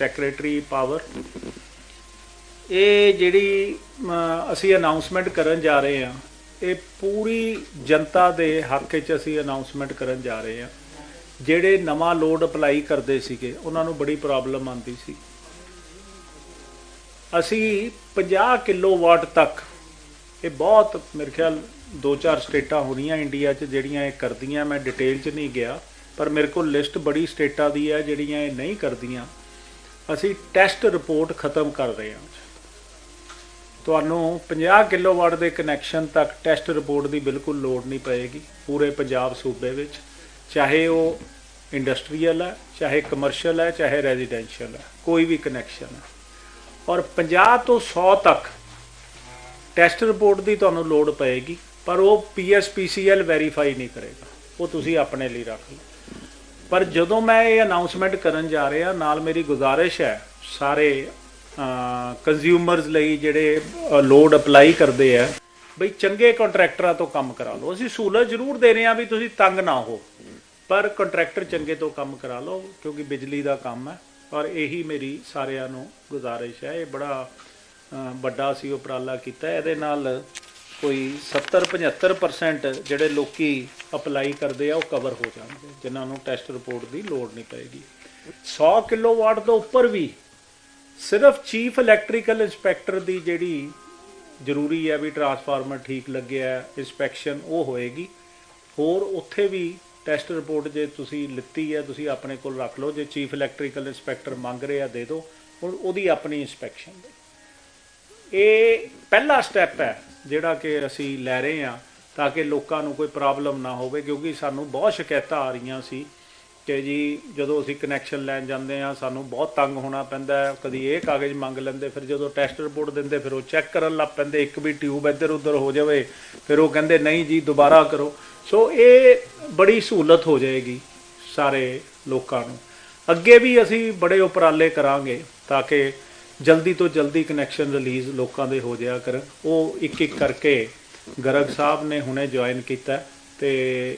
Secretary power ਇਹ ਜਿਹੜੀ ਅਸੀਂ ਅਨਾਉਂਸਮੈਂਟ ਕਰਨ ਜਾ ਰਹੇ ਹਾਂ, ਇਹ ਪੂਰੀ ਜਨਤਾ ਦੇ ਹੱਕ 'ਚ ਅਸੀਂ ਅਨਾਉਂਸਮੈਂਟ ਕਰਨ ਜਾ ਰਹੇ ਹਾਂ। ਜਿਹੜੇ ਨਵਾਂ ਲੋਡ ਅਪਲਾਈ ਕਰਦੇ ਸੀਗੇ, ਉਹਨਾਂ ਨੂੰ ਬੜੀ ਪ੍ਰੋਬਲਮ ਆਉਂਦੀ ਸੀ। ਅਸੀਂ 50 ਕਿਲੋਵਾਟ ਤੱਕ, ਇਹ ਬਹੁਤ ਮੇਰੇ ਖਿਆਲ ਦੋ ਚਾਰ ਸਟੇਟਾਂ ਹੋਣੀਆਂ ਇੰਡੀਆ 'ਚ ਜਿਹੜੀਆਂ ਇਹ ਕਰਦੀਆਂ, ਮੈਂ ਡਿਟੇਲ 'ਚ ਨਹੀਂ ਗਿਆ, ਪਰ ਮੇਰੇ ਕੋਲ ਲਿਸਟ ਬੜੀ ਸਟੇਟਾਂ ਦੀ ਹੈ, ਜਿਹੜੀਆਂ ਇਹ ਨਹੀਂ ਕਰਦੀਆਂ। ਅਸੀਂ ਟੈਸਟ ਰਿਪੋਰਟ ਖਤਮ ਕਰ ਰਹੇ ਹਾਂ। ਤੁਹਾਨੂੰ 50 ਕਿਲੋਵਾਟ ਦੇ ਕਨੈਕਸ਼ਨ ਤੱਕ ਟੈਸਟ ਰਿਪੋਰਟ ਦੀ ਬਿਲਕੁਲ ਲੋੜ ਨਹੀਂ ਪਏਗੀ ਪੂਰੇ ਪੰਜਾਬ ਸੂਬੇ ਵਿੱਚ, ਚਾਹੇ ਉਹ ਇੰਡਸਟਰੀਅਲ ਹੈ, ਚਾਹੇ ਕਮਰਸ਼ੀਅਲ ਹੈ, ਚਾਹੇ ਰੈਜ਼ੀਡੈਂਸ਼ੀਅਲ ਹੈ, ਕੋਈ ਵੀ ਕਨੈਕਸ਼ਨ ਹੈ। ਔਰ 50 ਤੋਂ 100 ਤੱਕ ਟੈਸਟ ਰਿਪੋਰਟ ਦੀ ਤੁਹਾਨੂੰ ਲੋੜ ਪਏਗੀ, ਪਰ ਉਹ ਪੀਐਸਪੀਸੀਐਲ ਵੈਰੀਫਾਈ ਨਹੀਂ ਕਰੇਗਾ। ਉਹ ਤੁਸੀਂ ਆਪਣੇ ਲਈ ਰੱਖ ਲਓ। ਪਰ ਜਦੋਂ ਮੈਂ ਇਹ ਅਨਾਉਂਸਮੈਂਟ ਕਰਨ ਜਾ ਰਿਹਾ, ਨਾਲ ਮੇਰੀ ਗੁਜ਼ਾਰਿਸ਼ ਹੈ, ਸਾਰੇ ਕੰਜ਼ਿਊਮਰਸ ਲਈ ਜਿਹੜੇ ਲੋਡ ਅਪਲਾਈ ਕਰਦੇ ਆ, ਬਈ ਚੰਗੇ ਕੰਟਰੈਕਟਰਾਂ ਤੋਂ ਕੰਮ ਕਰਾ ਲਓ। ਅਸੀਂ ਸਹੂਲਤ ਜ਼ਰੂਰ ਦੇ ਰਹੇ ਹਾਂ ਵੀ ਤੁਸੀਂ ਤੰਗ ਨਾ ਹੋ, ਪਰ ਕੰਟਰੈਕਟਰ ਚੰਗੇ ਤੋਂ ਕੰਮ ਕਰਾ ਲਓ, ਕਿਉਂਕਿ ਬਿਜਲੀ ਦਾ ਕੰਮ ਹੈ, ਔਰ ਇਹੀ ਮੇਰੀ ਸਾਰਿਆਂ ਨੂੰ ਗੁਜ਼ਾਰਿਸ਼ ਹੈ। ਇਹ ਬੜਾ ਵੱਡਾ ਸੀ ਉਪਰਾਲਾ ਕੀਤਾ ਇਹਦੇ ਨਾਲ ਕੋਈ 70 75% ਜਿਹੜੇ ਲੋਕੀ ਅਪਲਾਈ ਕਰਦੇ ਆ, ਉਹ ਕਵਰ ਹੋ ਜਾਣਗੇ, ਜਿਨ੍ਹਾਂ ਨੂੰ ਟੈਸਟ ਰਿਪੋਰਟ ਦੀ ਲੋੜ ਨਹੀਂ ਪਏਗੀ। 100 ਕਿਲੋਵਾਟ ਤੋਂ ਉੱਪਰ ਵੀ ਸਿਰਫ ਚੀਫ ਇਲੈਕਟ੍ਰੀਕਲ ਇੰਸਪੈਕਟਰ ਦੀ ਜਿਹੜੀ ਜ਼ਰੂਰੀ ਹੈ ਵੀ ਟਰਾਂਸਫਾਰਮਰ ਠੀਕ ਲੱਗਿਆ ਇਨਸਪੈਕਸ਼ਨ ਉਹ ਹੋਏਗੀ। ਹੋਰ ਉੱਥੇ ਵੀ ਟੈਸਟ ਰਿਪੋਰਟ ਜੇ ਤੁਸੀਂ ਲਿੱਤੀ ਹੈ, ਤੁਸੀਂ ਆਪਣੇ ਕੋਲ ਰੱਖ ਲਓ। ਜੇ ਚੀਫ ਇਲੈਕਟ੍ਰੀਕਲ ਇੰਸਪੈਕਟਰ ਮੰਗ ਰਿਹਾ, ਦੇ ਦਿਓ। ਹੁਣ ਉਹਦੀ ਆਪਣੀ ਇਨਸਪੈਕਸ਼ਨ ਇਹ ਪਹਿਲਾ ਸਟੈਪ ਹੈ ਜਿਹੜਾ ਕਿ ਅਸੀਂ ਲੈ ਰਹੇ ਹਾਂ ਤਾਂ ਕਿ ਲੋਕਾਂ ਨੂੰ ਕੋਈ ਪ੍ਰੋਬਲਮ ਨਾ ਹੋਵੇ, ਕਿਉਂਕਿ ਸਾਨੂੰ ਬਹੁਤ ਸ਼ਿਕਾਇਤਾਂ ਆ ਰਹੀਆਂ ਸੀ ਕਿ ਜੀ ਜਦੋਂ ਅਸੀਂ ਕਨੈਕਸ਼ਨ ਲੈਣ ਜਾਂਦੇ ਆ ਸਾਨੂੰ ਬਹੁਤ ਤੰਗ ਹੋਣਾ ਪੈਂਦਾ ਕਦੀ ਇਹ ਕਾਗਜ਼ ਮੰਗ ਲੈਂਦੇ, ਫਿਰ ਜਦੋਂ ਟੈਸਟ ਰਿਪੋਰਟ ਦਿੰਦੇ, ਫਿਰ ਉਹ ਚੈੱਕ ਕਰਨ ਲੱਗ ਪੈਂਦੇ, ਇੱਕ ਵੀ ਟਿਊਬ ਇੱਧਰ ਉੱਧਰ ਹੋ ਜਾਵੇ, ਫਿਰ ਉਹ ਕਹਿੰਦੇ, ਨਹੀਂ ਜੀ, ਦੁਬਾਰਾ ਕਰੋ। ਸੋ ਇਹ ਬੜੀ ਸਹੂਲਤ ਹੋ ਜਾਏਗੀ ਸਾਰੇ ਲੋਕਾਂ ਨੂੰ। ਅੱਗੇ ਵੀ ਅਸੀਂ ਬੜੇ ਉਪਰਾਲੇ ਕਰਾਂਗੇ ਤਾਂ ਕਿ ਜਲਦੀ ਤੋਂ ਜਲਦੀ ਕਨੈਕਸ਼ਨ ਰਿਲੀਜ਼ ਲੋਕਾਂ ਦੇ ਹੋ ਜਾਇਆ ਕਰਨ। ਉਹ ਇੱਕ ਇੱਕ ਕਰਕੇ ਗਰਗ ਸਾਹਿਬ ਨੇ ਹੁਣੇ ਜੁਆਇਨ ਕੀਤਾ ਹੈ ਤੇ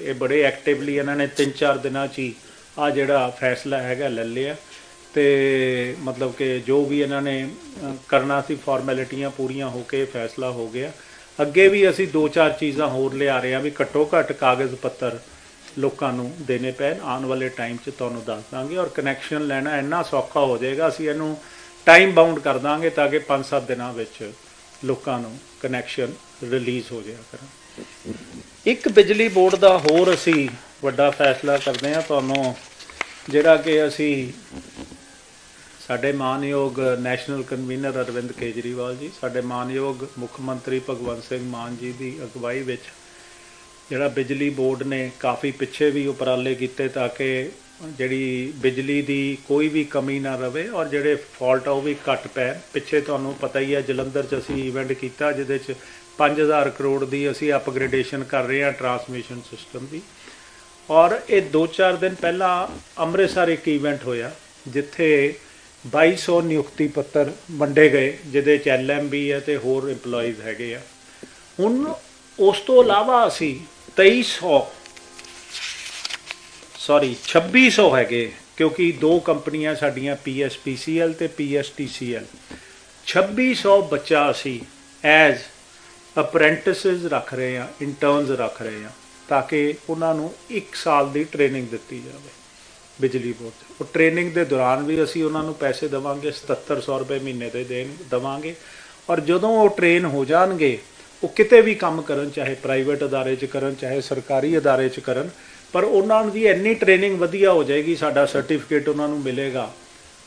ਇਹ ਬੜੇ ਐਕਟਿਵਲੀ ਇਹਨਾਂ ਨੇ 3-4 ਦਿਨਾਂ 'ਚ ਹੀ ਆ ਜਿਹੜਾ ਫੈਸਲਾ ਹੈਗਾ ਲੈ ਲਿਆ। ਤੇ ਮਤਲਬ ਕਿ ਜੋ ਵੀ ਇਹਨਾਂ ਨੇ ਕਰਨਾ ਸੀ ਫਾਰਮੈਲਿਟੀਆਂ ਪੂਰੀਆਂ ਹੋ ਕੇ ਫੈਸਲਾ ਹੋ ਗਿਆ। ਅੱਗੇ ਵੀ ਅਸੀਂ ਦੋ ਚਾਰ ਚੀਜ਼ਾਂ ਹੋਰ ਲਿਆ ਰਹੇ ਹਾਂ ਵੀ ਘੱਟੋ ਘੱਟ ਕਾਗਜ਼ ਪੱਤਰ ਲੋਕਾਂ ਨੂੰ ਦੇਣੇ ਪੈਣ। ਆਉਣ ਵਾਲੇ ਟਾਈਮ 'ਚ ਤੁਹਾਨੂੰ ਦੱਸ ਦਾਂਗੇ ਔਰ ਕਨੈਕਸ਼ਨ ਲੈਣਾ ਇੰਨਾ ਸੌਖਾ ਹੋ ਜਾਏਗਾ, ਅਸੀਂ ਇਹਨੂੰ ਟਾਈਮ ਬਾਉਂਡ ਕਰ ਦਾਂਗੇ ਤਾਂ ਕਿ 5-7 ਦਿਨਾਂ ਵਿੱਚ ਲੋਕਾਂ ਨੂੰ ਕਨੈਕਸ਼ਨ ਰਿਲੀਜ਼ ਹੋ ਜਾਇਆ ਕਰਨ ਇੱਕ ਬਿਜਲੀ ਬੋਰਡ ਦਾ ਹੋਰ ਅਸੀਂ ਵੱਡਾ ਫੈਸਲਾ ਕਰਦੇ ਹਾਂ। ਤੁਹਾਨੂੰ ਜਿਹੜਾ ਕਿ ਅਸੀਂ ਸਾਡੇ ਮਾਨਯੋਗ ਨੈਸ਼ਨਲ ਕਨਵੀਨਰ ਅਰਵਿੰਦ ਕੇਜਰੀਵਾਲ ਜੀ, ਸਾਡੇ ਮਾਨਯੋਗ ਮੁੱਖ ਮੰਤਰੀ ਭਗਵੰਤ ਸਿੰਘ ਮਾਨ ਜੀ ਦੀ ਅਗਵਾਈ ਵਿੱਚ ਜਿਹੜਾ ਬਿਜਲੀ ਬੋਰਡ ਨੇ ਕਾਫੀ ਪਿੱਛੇ ਵੀ ਉਪਰਾਲੇ ਕੀਤੇ ਤਾਂ ਕਿ ਜਿਹੜੀ ਬਿਜਲੀ ਦੀ ਕੋਈ ਵੀ ਕਮੀ ਨਾ ਰਵੇ ਔਰ ਜਿਹੜੇ ਫਾਲਟ ਆ ਉਹ ਵੀ ਘੱਟ ਪੈਣ। ਪਿੱਛੇ ਤੁਹਾਨੂੰ ਪਤਾ ਹੀ ਹੈ ਜਲੰਧਰ 'ਚ ਅਸੀਂ ਇਵੈਂਟ ਕੀਤਾ ਜਿਹਦੇ 'ਚ 5000 ਕਰੋੜ ਦੀ ਅਸੀਂ ਅਪਗ੍ਰੇਡੇਸ਼ਨ ਕਰ ਰਹੇ ਹਾਂ ਟਰਾਂਸਮਿਸ਼ਨ ਸਿਸਟਮ ਦੀ। ਔਰ ਇਹ 2-4 ਦਿਨ ਪਹਿਲਾਂ ਅੰਮ੍ਰਿਤਸਰ ਇੱਕ ਇਵੈਂਟ ਹੋਇਆ, ਜਿੱਥੇ 2200 ਨਿਯੁਕਤੀ ਪੱਤਰ ਵੰਡੇ ਗਏ, ਜਿਹਦੇ ਚ ਐਲਐਮਬੀ ਹੈ ਤੇ ਹੋਰ EMPLOYEES ਹੈਗੇ ਆ। ਹੁਣ ਉਸ ਤੋਂ ਇਲਾਵਾ ਅਸੀਂ 2300 ਸੌਰੀ 2600 ਹੈਗੇ, ਕਿਉਂਕਿ ਦੋ ਕੰਪਨੀਆਂ ਸਾਡੀਆਂ PSPCL ਤੇ PSTCL 2600 ਬੱਚਾ ਅਸੀਂ ਐਜ਼ ਅਪ੍ਰੈਂਟਿਸਸ ਰੱਖ ਰਹੇ ਹਾਂ ਇੰਟਰਨਸ ਰੱਖ ਰਹੇ ਹਾਂ, ਤਾਂ ਕਿ ਉਹਨਾਂ ਨੂੰ 1 ਸਾਲ ਦੀ ਟ੍ਰੇਨਿੰਗ ਦਿੱਤੀ ਜਾਵੇ ਬਿਜਲੀ ਬੋਰਡ 'ਚ। ਉਹ ਟ੍ਰੇਨਿੰਗ ਦੇ ਦੌਰਾਨ ਵੀ ਅਸੀਂ ਉਹਨਾਂ ਨੂੰ ਪੈਸੇ ਦੇਵਾਂਗੇ 7700 ਰੁਪਏ ਮਹੀਨੇ ਦੇ ਦੇਣ, ਦੇਵਾਂਗੇ ਔਰ ਜਦੋਂ ਉਹ ਟ੍ਰੇਨ ਹੋ ਜਾਣਗੇ, ਉਹ ਕਿਤੇ ਵੀ ਕੰਮ ਕਰਨ, ਚਾਹੇ ਪ੍ਰਾਈਵੇਟ ਅਦਾਰੇ 'ਚ ਕਰਨ, ਚਾਹੇ ਸਰਕਾਰੀ ਅਦਾਰੇ 'ਚ ਕਰਨ ਪਰ ਉਹਨਾਂ ਦੀ ਇੰਨੀ ਟ੍ਰੇਨਿੰਗ ਵਧੀਆ ਹੋ ਜਾਏਗੀ, ਸਾਡਾ ਸਰਟੀਫਿਕੇਟ ਉਹਨਾਂ ਨੂੰ ਮਿਲੇਗਾ।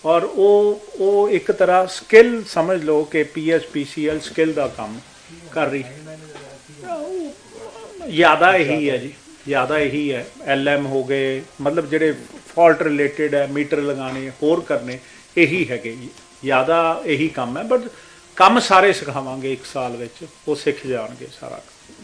ਔਰ ਉਹ ਉਹ ਇੱਕ ਤਰ੍ਹਾਂ ਸਕਿੱਲ ਸਮਝ ਲਓ ਕਿ ਪੀਐਸਪੀਸੀਐਲ ਸਕਿੱਲ ਦਾ ਕੰਮ ਕਰ ਰਹੀ। ਜ਼ਿਆਦਾ ਇਹੀ ਹੈ ਜੀ, ਜ਼ਿਆਦਾ ਇਹੀ ਹੈ। ਐਲਐਮ ਹੋ ਗਏ, ਮਤਲਬ ਜਿਹੜੇ ਫਾਲਟ ਰਿਲੇਟਡ ਹੈ, ਮੀਟਰ ਲਗਾਣੇ ਹੋਰ ਕਰਨੇ, ਇਹੀ ਹੈਗੇ। ਜੀ ਜ਼ਿਆਦਾ ਇਹੀ ਕੰਮ ਹੈ ਬਟ ਕੰਮ ਸਾਰੇ ਸਿਖਾਵਾਂਗੇ ਇੱਕ ਸਾਲ ਵਿੱਚ, ਉਹ ਸਿੱਖ ਜਾਣਗੇ ਸਾਰਾ।